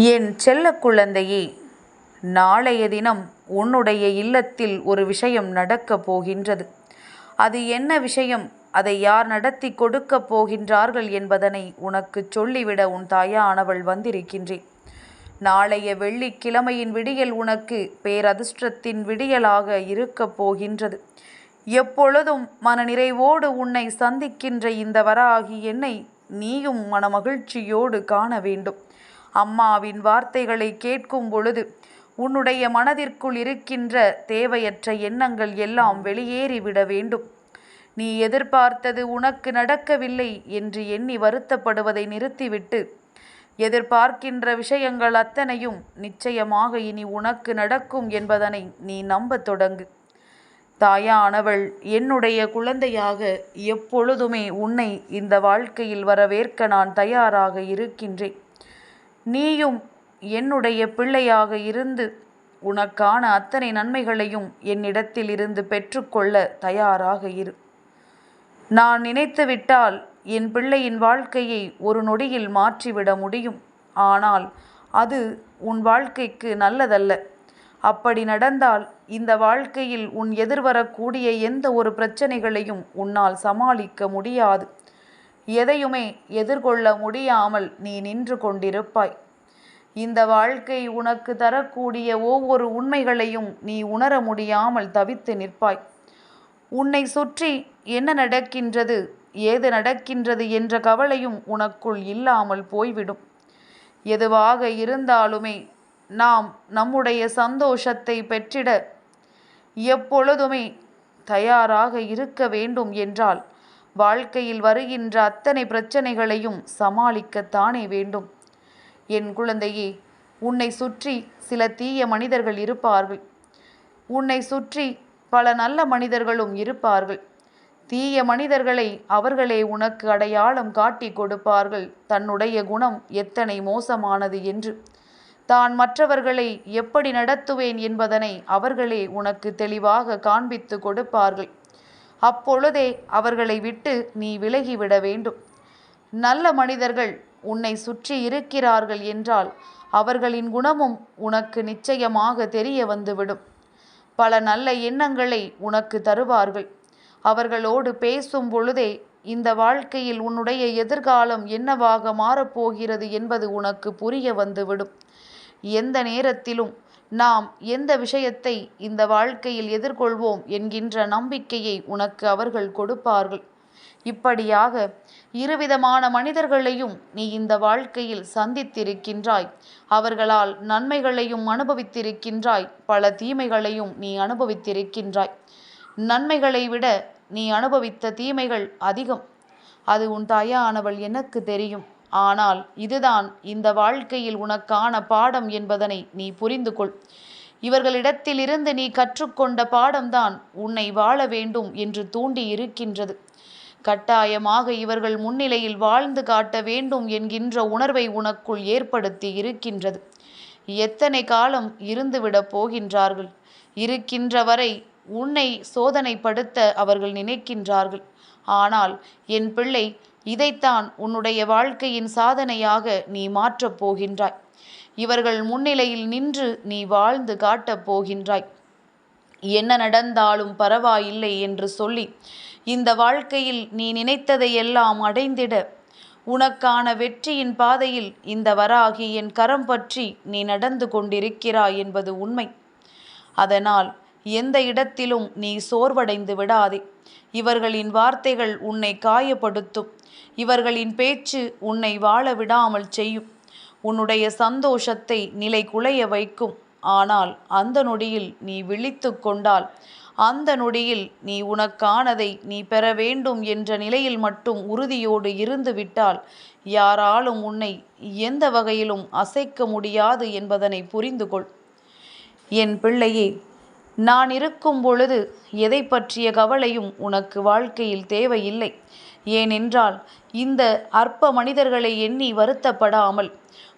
என் செல்ல குழந்தையே நாளைய தினம் உன்னுடைய இல்லத்தில் ஒரு விஷயம் நடக்கப் போகின்றது. அது என்ன விஷயம்? அதை யார் நடத்தி கொடுக்கப் போகின்றார்கள் என்பதனை உனக்குச் சொல்லிவிட உன் தாயானவள் வந்திருக்கின்றேன். நாளைய வெள்ளிக்கிழமையின் விடியல் உனக்கு பேரதிர்ஷ்டத்தின் விடியலாக இருக்கப் போகின்றது. எப்பொழுதும் மனநிறைவோடு உன்னை சந்திக்கின்ற இந்த வராகி என்னை நீயும் மனமகிழ்ச்சியோடு காண வேண்டும். அம்மாவின் வார்த்தைகளை கேட்கும் பொழுது உன்னுடைய மனதிற்குள் இருக்கின்ற தேவையற்ற எண்ணங்கள் எல்லாம் வெளியேறிவிட வேண்டும். நீ எதிர்பார்த்தது உனக்கு நடக்கவில்லை என்று எண்ணி வருத்தப்படுவதை நிறுத்திவிட்டு எதிர்பார்க்கின்ற விஷயங்கள் அத்தனையும் நிச்சயமாக இனி உனக்கு நடக்கும் என்பதனை நீ நம்பத் தொடங்கு. தாயானவள் என்னுடைய குழந்தையாக எப்பொழுதுமே உன்னை இந்த வாழ்க்கையில் வரவேற்க நான் தயாராக இருக்கின்றேன். நீயும் என்னுடைய பிள்ளையாக இருந்து உனக்கான அத்தனை நன்மைகளையும் என்னிடத்தில் இருந்து பெற்றுக்கொள்ள தயாராக இரு. நான் நினைத்துவிட்டால் என் பிள்ளையின் வாழ்க்கையை ஒரு நொடியில் மாற்றிவிட முடியும். ஆனால் அது உன் வாழ்க்கைக்கு நல்லதல்ல. அப்படி நடந்தால் இந்த வாழ்க்கையில் உன் எதிர்வரக்கூடிய எந்த ஒரு பிரச்சனைகளையும் உன்னால் சமாளிக்க முடியாது. எதையுமே எதிர்கொள்ள முடியாமல் நீ நின்று கொண்டிருப்பாய். இந்த வாழ்க்கை உனக்கு தரக்கூடிய ஒவ்வொரு உண்மைகளையும் நீ உணர முடியாமல் தவித்து நிற்பாய். உன்னை சுற்றி என்ன நடக்கின்றது ஏது நடக்கின்றது என்ற கவலையும் உனக்குள் இல்லாமல் போய்விடும். எதுவாக இருந்தாலுமே நாம் நம்முடைய சந்தோஷத்தை பெற்றிட எப்பொழுதுமே தயாராக இருக்க வேண்டும் என்றால் வாழ்க்கையில் வருகின்ற அத்தனை பிரச்சனைகளையும் சமாளிக்கத்தானே வேண்டும். என் குழந்தையே உன்னை சுற்றி சில தீய மனிதர்கள் இருப்பார்கள். உன்னை சுற்றி பல நல்ல மனிதர்களும் இருப்பார்கள். தீய மனிதர்களை அவர்களே உனக்கு அடையாளம் காட்டி கொடுப்பார்கள். தன்னுடைய குணம் எத்தனை மோசமானது என்று. தான் மற்றவர்களை எப்படி நடத்துவேன் என்பதனை அவர்களே உனக்கு தெளிவாக காண்பித்து கொடுப்பார்கள். அப்பொழுதே அவர்களை விட்டு நீ விலகிவிட வேண்டும். நல்ல மனிதர்கள் உன்னை சுற்றி இருக்கிறார்கள் என்றால் அவர்களின் குணமும் உனக்கு நிச்சயமாக தெரிய வந்துவிடும். பல நல்ல எண்ணங்களை உனக்கு தருவார்கள். அவர்களோடு பேசும் பொழுதே இந்த வாழ்க்கையில் உன்னுடைய எதிர்காலம் என்னவாக மாறப்போகிறது என்பது உனக்கு புரிய வந்துவிடும். எந்த நேரத்திலும் நாம் எந்த விஷயத்தை இந்த வாழ்க்கையில் எதிர்கொள்வோம் என்கின்ற நம்பிக்கையை உனக்கு அவர்கள் கொடுப்பார்கள். இப்படியாக இருவிதமான மனிதர்களையும் நீ இந்த வாழ்க்கையில் சந்தித்திருக்கின்றாய். அவர்களால் நன்மைகளையும் அனுபவித்திருக்கின்றாய். பல தீமைகளையும் நீ அனுபவித்திருக்கின்றாய். நன்மைகளை விட நீ அனுபவித்த தீமைகள் அதிகம். அது உன் தாயானவள் எனக்கு தெரியும். ஆனால் இதுதான் இந்த வாழ்க்கையில் உனக்கான பாடம் என்பதனை நீ புரிந்து கொள் இவர்களிடத்திலிருந்து நீ கற்றுக்கொண்ட பாடம்தான் உன்னை வாழ வேண்டும் என்று தூண்டி இருக்கின்றது கட்டாயமாக இவர்கள் முன்னிலையில் வாழ்ந்து காட்ட வேண்டும் என்கின்ற உணர்வை உனக்குள் ஏற்படுத்தி இருக்கின்றது எத்தனை காலம் இருந்துவிடப் போகின்றார்கள்? இருக்கின்ற வரை உன்னை சோதனைப்படுத்த அவர்கள் நினைக்கின்றார்கள். ஆனால் என் பிள்ளை இதைத்தான் உன்னுடைய வாழ்க்கையின் சாதனையாக நீ மாற்றப் போகின்றாய். இவர்கள் முன்னிலையில் நின்று நீ வாழ்ந்து காட்டப் போகின்றாய். என்ன நடந்தாலும் பரவாயில்லை என்று சொல்லி இந்த வாழ்க்கையில் நீ நினைத்ததையெல்லாம் அடைந்திட உனக்கான வெற்றியின் பாதையில் இந்த வராகி என் கரம் பற்றி நீ நடந்து கொண்டிருக்கிறாய் என்பது உண்மை. அதனால் எந்த இடத்திலும் நீ சோர்வடைந்து விடாதே. இவர்களின் வார்த்தைகள் உன்னை காயப்படுத்தும். இவர்களின் பேச்சு உன்னை வாழ விடாமல் செய்யும். உன்னுடைய சந்தோஷத்தை நிலை குலைய வைக்கும். ஆனால் அந்த நொடியில் நீ விழித்து கொண்டால் அந்த நொடியில் நீ உனக்கானதை நீ பெற வேண்டும் என்ற நிலையில் மட்டும் உறுதியோடு இருந்து விட்டால் யாராலும் உன்னை எந்த வகையிலும் அசைக்க முடியாது என்பதனை புரிந்துகொள். என் பிள்ளையே நான் இருக்கும் பொழுது எதை பற்றிய கவலையும் உனக்கு வாழ்க்கையில் தேவையில்லை. ஏனென்றால் இந்த அற்ப மனிதர்களை எண்ணி வருத்தப்படாமல்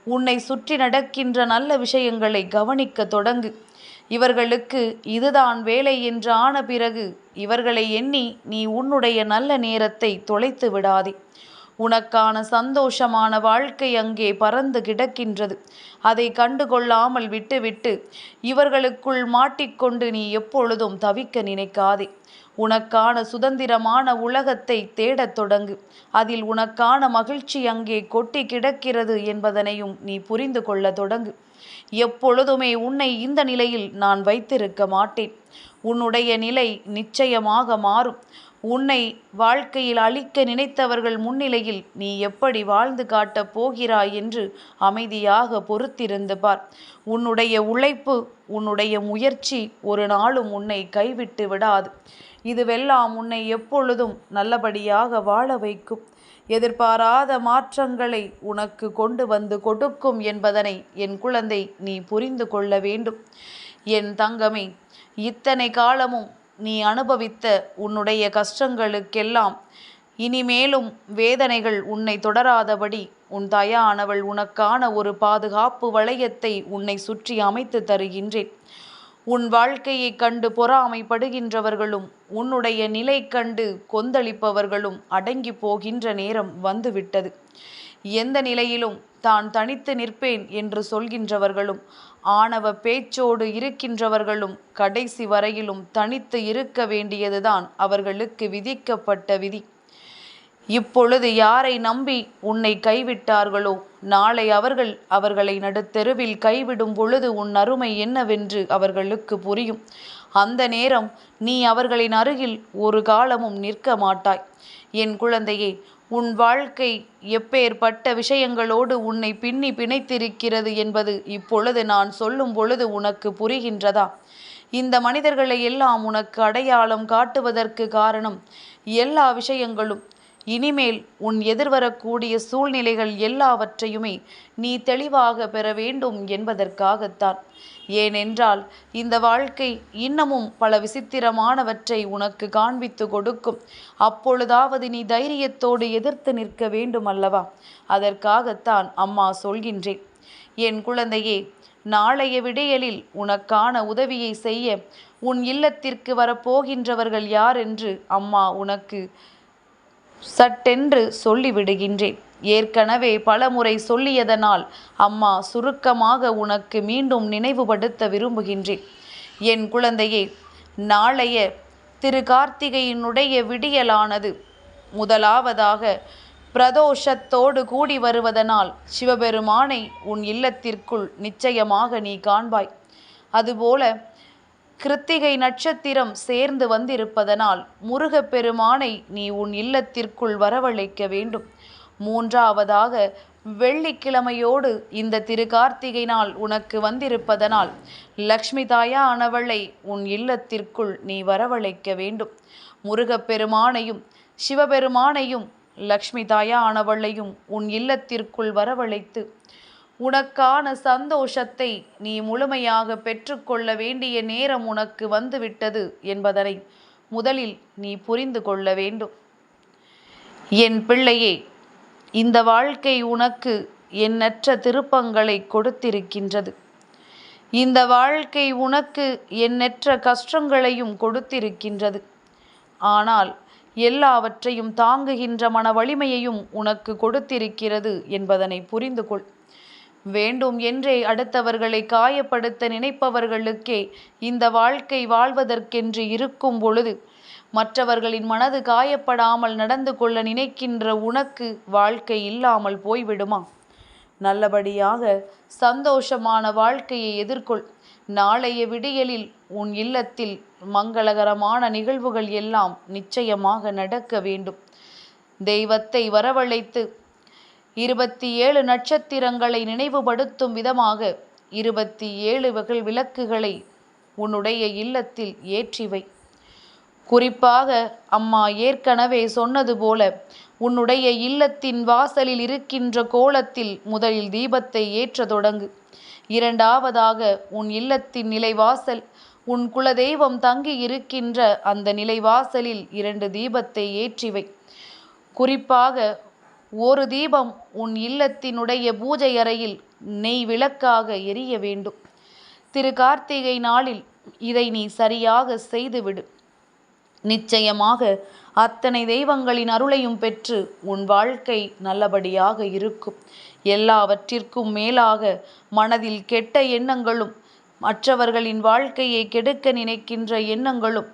உன்னை சுற்றி நடக்கின்ற நல்ல விஷயங்களை கவனிக்க தொடங்கு. இவர்களுக்கு இதுதான் வேலை என்று ஆன பிறகு இவர்களை எண்ணி நீ உன்னுடைய நல்ல நேரத்தை தொலைத்து விடாதே. உனக்கான சந்தோஷமான வாழ்க்கை அங்கே பறந்து கிடக்கின்றது. அதை கண்டுகொள்ளாமல் விட்டுவிட்டு இவர்களுக்குள் மாட்டிக்கொண்டு நீ எப்பொழுதும் தவிக்க நினைக்காதே. உனக்கான சுதந்திரமான உலகத்தை தேடத் தொடங்கு. அதில் உனக்கான மகிழ்ச்சி அங்கே கொட்டி கிடக்கிறது என்பதனையும் நீ புரிந்து கொள்ள தொடங்கு. எப்பொழுதுமே உன்னை இந்த நிலையில் நான் வைத்திருக்க மாட்டேன். உன்னுடைய நிலை நிச்சயமாக மாறும். உன்னை வாழ்க்கையில் அழிக்க நினைத்தவர்கள் முன்னிலையில் நீ எப்படி வாழ்ந்து காட்டப் போகிறாய் என்று அமைதியாக பொறுத்திருந்து பார். உன்னுடைய உழைப்பு உன்னுடைய முயற்சி ஒரு நாளும் உன்னை கைவிட்டு விடாது. இதுவெல்லாம் உன்னை எப்பொழுதும் நல்லபடியாக வாழ வைக்கும். எதிர்பாராத மாற்றங்களை உனக்கு கொண்டு வந்து கொடுக்கும் என்பதனை என் குழந்தை நீ புரிந்து கொள்ள வேண்டும். என் தங்கமே இத்தனை காலமும் நீ அனுபவித்த உன்னுடைய கஷ்டங்களுக்கெல்லாம் இனிமேலும் வேதனைகள் உன்னை தொடராதபடி உன் தயானவள் உனக்கான ஒரு பாதுகாப்பு வளையத்தை உன்னை சுற்றி அமைத்து தருகின்றேன். உன் வாழ்க்கையைக் கண்டு பொறாமைப்படுகின்றவர்களும் உன்னுடைய நிலை கண்டு கொந்தளிப்பவர்களும் அடங்கி போகின்ற நேரம் வந்துவிட்டது. எந்த நிலையிலும் தான் தனித்து நிற்பேன் என்று சொல்கின்றவர்களும் ஆணவ பேச்சோடு இருக்கின்றவர்களும் கடைசி வரையிலும் தனித்து இருக்க வேண்டியதுதான் அவர்களுக்கு விதிக்கப்பட்ட விதி. இப்பொழுது யாரை நம்பி உன்னை கைவிட்டார்களோ நாளை அவர்கள் அவர்களை நடுத்தெருவில் கைவிடும் பொழுது உன் அருமை என்னவென்று அவர்களுக்கு புரியும். அந்த நேரம் நீ அவர்களின் அருகில் ஒரு காலமும் நிற்க மாட்டாய். என் குழந்தையே உன் வாழ்க்கை எப்பேற்பட்ட விஷயங்களோடு உன்னை பின்னி பிணைத்திருக்கிறது என்பது இப்பொழுது நான் சொல்லும் பொழுது உனக்கு புரிகின்றதா? இந்த மனிதர்களை எல்லாம் உனக்கு அடையாளம் காட்டுவதற்கு காரணம் எல்லா விஷயங்களும் இனிமேல் உன் எதிர்வரக்கூடிய சூழ்நிலைகள் எல்லாவற்றையுமே நீ தெளிவாக பெற வேண்டும் என்பதற்காகத்தான். ஏனென்றால் இந்த வாழ்க்கை இன்னமும் பல விசித்திரமானவற்றை உனக்கு காண்பித்து கொடுக்கும். அப்பொழுதாவது நீ தைரியத்தோடு எதிர்த்து நிற்க வேண்டும் அல்லவா அதற்காகத்தான் அம்மா சொல்கின்றேன். என் குழந்தையே நாளைய விடியலில் உனக்கான உதவியை செய்ய உன் இல்லத்திற்கு வரப்போகின்றவர்கள் யார் என்று அம்மா உனக்கு சட்டென்று சொல்லிவிடுகின்றேன். ஏற்கனவே பலமுறை சொல்லியதனால் அம்மா சுருக்கமாக உனக்கு மீண்டும் நினைவுபடுத்த விரும்புகின்றேன். என் குழந்தையே நாளைய திரு கார்த்திகையினுடைய விடியலானது. முதலாவதாக பிரதோஷத்தோடு கூடி வருவதனால் சிவபெருமானை உன் இல்லத்திற்குள் நிச்சயமாக நீ காண்பாய். அதுபோல கிருத்திகை நட்சத்திரம் சேர்ந்து வந்திருப்பதனால் முருகப்பெருமானை நீ உன் இல்லத்திற்குள் வரவழைக்க வேண்டும். மூன்றாவதாக வெள்ளிக்கிழமையோடு இந்த திருக்கார்த்திகை நாள் உனக்கு வந்திருப்பதனால் லக்ஷ்மி தாயா ஆனவளை உன் இல்லத்திற்குள் நீ வரவழைக்க வேண்டும். முருகப்பெருமானையும் சிவபெருமானையும் லக்ஷ்மி தாயா ஆனவளையும் உன் இல்லத்திற்குள் வரவழைத்து உனக்கான சந்தோஷத்தை நீ முழுமையாக பெற்றுக்கொள்ள வேண்டிய நேரம் உனக்கு வந்துவிட்டது என்பதனை முதலில் நீ புரிந்து கொள்ள வேண்டும். என் பிள்ளையே இந்த வாழ்க்கை உனக்கு எண்ணற்ற திருப்பங்களை கொடுத்திருக்கின்றது. இந்த வாழ்க்கை உனக்கு எண்ணற்ற கஷ்டங்களையும் கொடுத்திருக்கின்றது. ஆனால் எல்லாவற்றையும் தாங்குகின்ற மன வலிமையையும் உனக்கு கொடுத்திருக்கிறது என்பதனை புரிந்து கொள். வேண்டும் என்றே அடுத்தவர்களை காயப்படுத்த நினைப்பவர்களுக்கே இந்த வாழ்க்கை வாழ்வதற்கென்று இருக்கும் பொழுது மற்றவர்களின் மனது காயப்படாமல் நடந்து கொள்ள நினைக்கின்ற உனக்கு வாழ்க்கை இல்லாமல் போய்விடுமா? நல்லபடியாக சந்தோஷமான வாழ்க்கையை எதிர்கொள். நாளைய விடியலில் உன் இல்லத்தில் மங்களகரமான நிகழ்வுகள் எல்லாம் நிச்சயமாக நடக்க வேண்டும். தெய்வத்தை வரவழைத்து இருபத்தி ஏழு நட்சத்திரங்களை நினைவுபடுத்தும் விதமாக இருபத்தி ஏழு வகை விளக்குகளை உன்னுடைய இல்லத்தில் ஏற்றிவை குறிப்பாக அம்மா ஏற்கனவே சொன்னது போல உன்னுடைய இல்லத்தின் வாசலில் இருக்கின்ற கோலத்தில் முதலில் தீபத்தை ஏற்ற தொடங்கு. இரண்டாவதாக உன் இல்லத்தின் நிலைவாசல் உன் குலதெய்வம் தங்கி இருக்கின்ற அந்த நிலைவாசலில் இரண்டு தீபத்தை ஏற்றிவை குறிப்பாக ஒரு தீபம் உன் இல்லத்தினுடைய பூஜை அறையில் நெய் விளக்காக எரிய வேண்டும். திரு கார்த்திகை நாளில் இதை நீ சரியாக செய்துவிடு. நிச்சயமாக அத்தனை தெய்வங்களின் அருளையும் பெற்று உன் வாழ்க்கை நல்லபடியாக இருக்கும். எல்லாவற்றிற்கும் மேலாக மனதில் கெட்ட எண்ணங்களும் மற்றவர்களின் வாழ்க்கையை கெடுக்க நினைக்கின்ற எண்ணங்களும்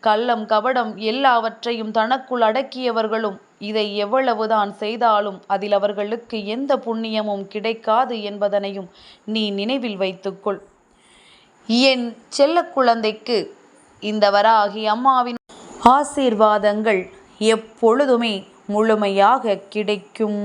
கள்ளம் கபடம் எல்லாவற்றையும் தனக்குள் அடக்கியவர்களும் இதை எவ்வளவுதான் செய்தாலும் அதில் அவர்களுக்கு எந்த புண்ணியமும் கிடைக்காது என்பதனையும் நீ நினைவில் வைத்துக்கொள். என் செல்ல குழந்தைக்கு இந்த வராகி அம்மாவின் ஆசீர்வாதங்கள் எப்பொழுதுமே முழுமையாக கிடைக்கும்.